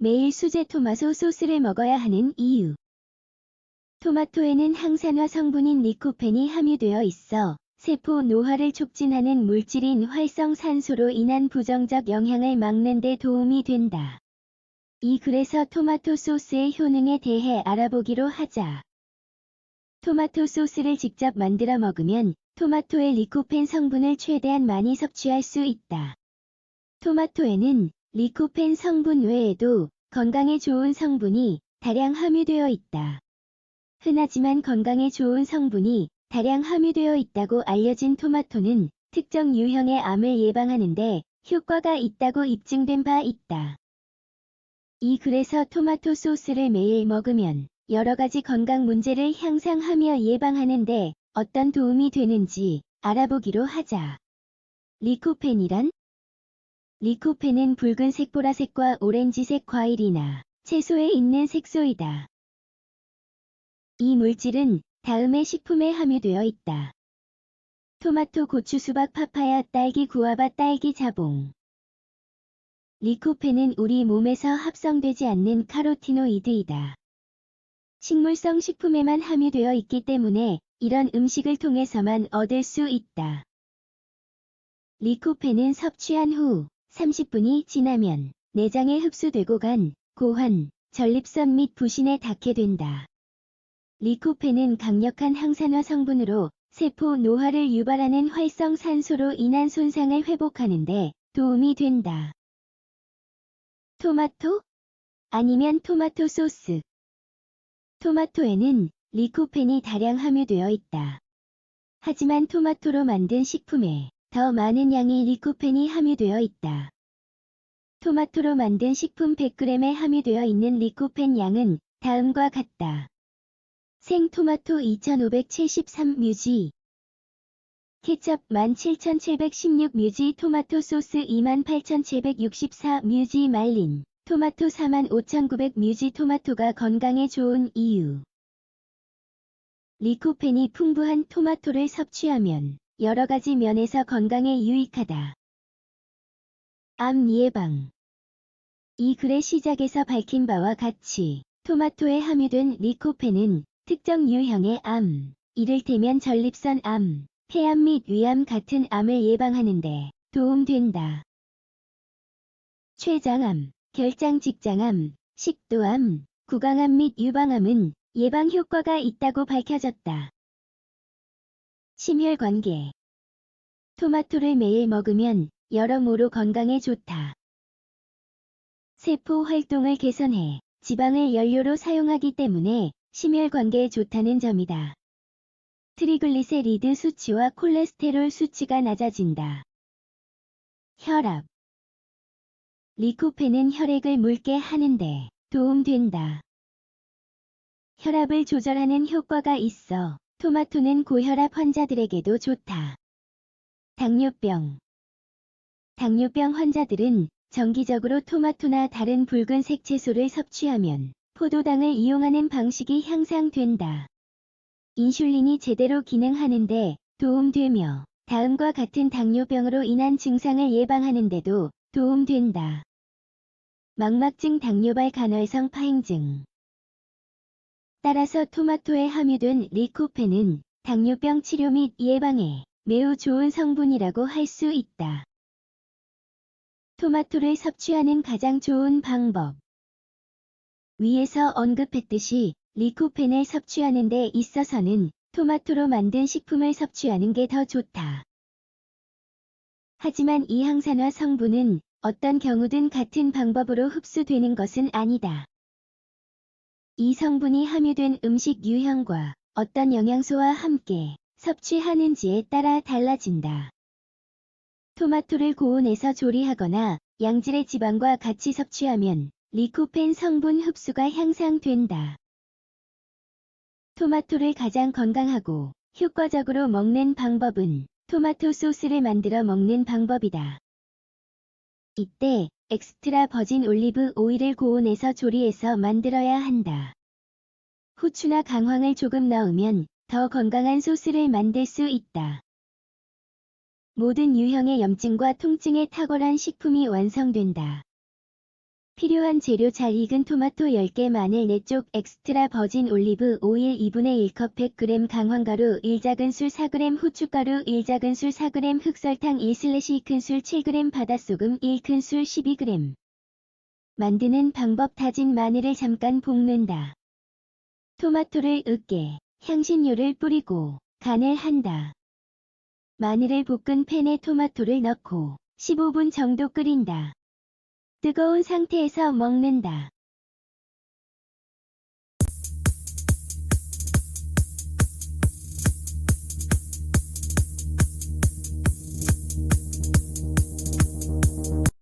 매일 수제 토마토 소스를 먹어야 하는 이유. 토마토에는 항산화 성분인 리코펜이 함유되어 있어 세포 노화를 촉진하는 물질인 활성산소로 인한 부정적 영향을 막는 데 도움이 된다. 이 글에서 토마토 소스의 효능에 대해 알아보기로 하자. 토마토 소스를 직접 만들어 먹으면 토마토의 리코펜 성분을 최대한 많이 섭취할 수 있다. 토마토에는 리코펜 성분 외에도 건강에 좋은 성분이 다량 함유되어 있다. 흔하지만 건강에 좋은 성분이 다량 함유되어 있다고 알려진 토마토는 특정 유형의 암을 예방하는데 효과가 있다고 입증된 바 있다. 이 글에서 토마토 소스를 매일 먹으면 여러 가지 건강 문제를 향상하며 예방하는데 어떤 도움이 되는지 알아보기로 하자. 리코펜이란? 리코펜은 붉은색 보라색과 오렌지색 과일이나 채소에 있는 색소이다. 이 물질은 다음의 식품에 함유되어 있다. 토마토, 고추, 수박, 파파야, 딸기, 구아바, 딸기, 자봉. 리코펜은 우리 몸에서 합성되지 않는 카로티노이드이다. 식물성 식품에만 함유되어 있기 때문에 이런 음식을 통해서만 얻을 수 있다. 리코펜은 섭취한 후 30분이 지나면 내장에 흡수되고 간 고환, 전립선 및 부신에 닿게 된다. 리코펜은 강력한 항산화 성분으로 세포 노화를 유발하는 활성 산소로 인한 손상을 회복하는데 도움이 된다. 토마토? 아니면 토마토 소스. 토마토에는 리코펜이 다량 함유되어 있다. 하지만 토마토로 만든 식품에 더 많은 양의 리코펜이 함유되어 있다. 토마토로 만든 식품 100g에 함유되어 있는 리코펜 양은 다음과 같다. 생토마토 2573 뮤지. 케첩 17716 뮤지. 토마토 소스 28764 뮤지. 말린. 토마토 45900 뮤지. 토마토가 건강에 좋은 이유. 리코펜이 풍부한 토마토를 섭취하면 여러 가지 면에서 건강에 유익하다. 암 예방 이 글의 시작에서 밝힌 바와 같이 토마토에 함유된 리코펜은 특정 유형의 암, 이를테면 전립선 암, 폐암 및 위암 같은 암을 예방하는데 도움된다. 췌장암, 결장 직장암, 식도암, 구강암 및 유방암은 예방 효과가 있다고 밝혀졌다. 심혈관계 토마토를 매일 먹으면 여러모로 건강에 좋다. 세포 활동을 개선해 지방을 연료로 사용하기 때문에 심혈관계에 좋다는 점이다. 트리글리세리드 수치와 콜레스테롤 수치가 낮아진다. 혈압 리코펜은 혈액을 묽게 하는데 도움된다. 혈압을 조절하는 효과가 있어 토마토는 고혈압 환자들에게도 좋다. 당뇨병 당뇨병 환자들은 정기적으로 토마토나 다른 붉은색 채소를 섭취하면 포도당을 이용하는 방식이 향상된다. 인슐린이 제대로 기능하는데 도움되며 다음과 같은 당뇨병으로 인한 증상을 예방하는데도 도움된다. 망막증 당뇨발 간헐성 파행증 따라서 토마토에 함유된 리코펜은 당뇨병 치료 및 예방에 매우 좋은 성분이라고 할 수 있다. 토마토를 섭취하는 가장 좋은 방법 위에서 언급했듯이 리코펜을 섭취하는 데 있어서는 토마토로 만든 식품을 섭취하는 게 더 좋다. 하지만 이 항산화 성분은 어떤 경우든 같은 방법으로 흡수되는 것은 아니다. 이 성분이 함유된 음식 유형과 어떤 영양소와 함께 섭취하는지에 따라 달라진다. 토마토를 고온에서 조리하거나 양질의 지방과 같이 섭취하면 리코펜 성분 흡수가 향상된다. 토마토를 가장 건강하고 효과적으로 먹는 방법은 토마토 소스를 만들어 먹는 방법이다. 이때 엑스트라 버진 올리브 오일을 고온에서 조리해서 만들어야 한다. 후추나 강황을 조금 넣으면 더 건강한 소스를 만들 수 있다. 모든 유형의 염증과 통증에 탁월한 식품이 완성된다. 필요한 재료 잘 익은 토마토 10개 마늘 4쪽 엑스트라 버진 올리브 오일 2분의 1컵 100g 강황가루 1작은술 4g 후춧가루 1작은술 4g 흑설탕 1슬래시 큰술 7g 바닷소금 1큰술 12g 만드는 방법 다진 마늘을 잠깐 볶는다. 토마토를 으깨 향신료를 뿌리고 간을 한다. 마늘을 볶은 팬에 토마토를 넣고 15분 정도 끓인다. 뜨거운 상태에서 먹는다.